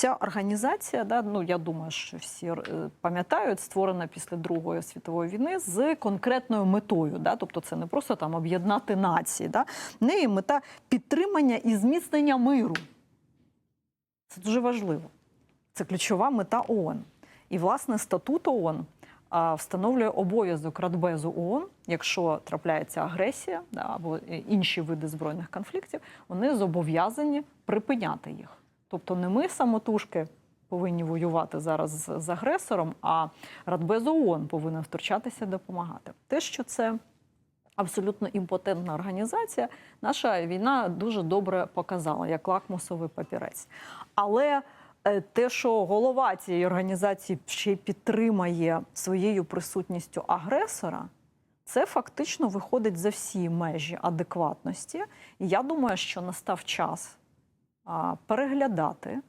ця організація, да, ну я думаю, що всі е, пам'ятають, створена після Другої світової війни з конкретною метою. Да, тобто це не просто там об'єднати нації. Да, неї мета підтримання і зміцнення миру. Це дуже важливо. Це ключова мета ООН. І, власне, статут ООН встановлює обов'язок Радбезу ООН, якщо трапляється агресія да, або е, інші види збройних конфліктів, вони зобов'язані припиняти їх. Тобто не ми самотужки повинні воювати зараз з, агресором, а Радбез ООН повинен втручатися, допомагати. Те, що це абсолютно імпотентна організація, наша війна дуже добре показала, як лакмусовий папірець. Але е, те, що голова цієї організації ще й підтримає своєю присутністю агресора, це фактично виходить за всі межі адекватності. І я думаю, що настав час переглядати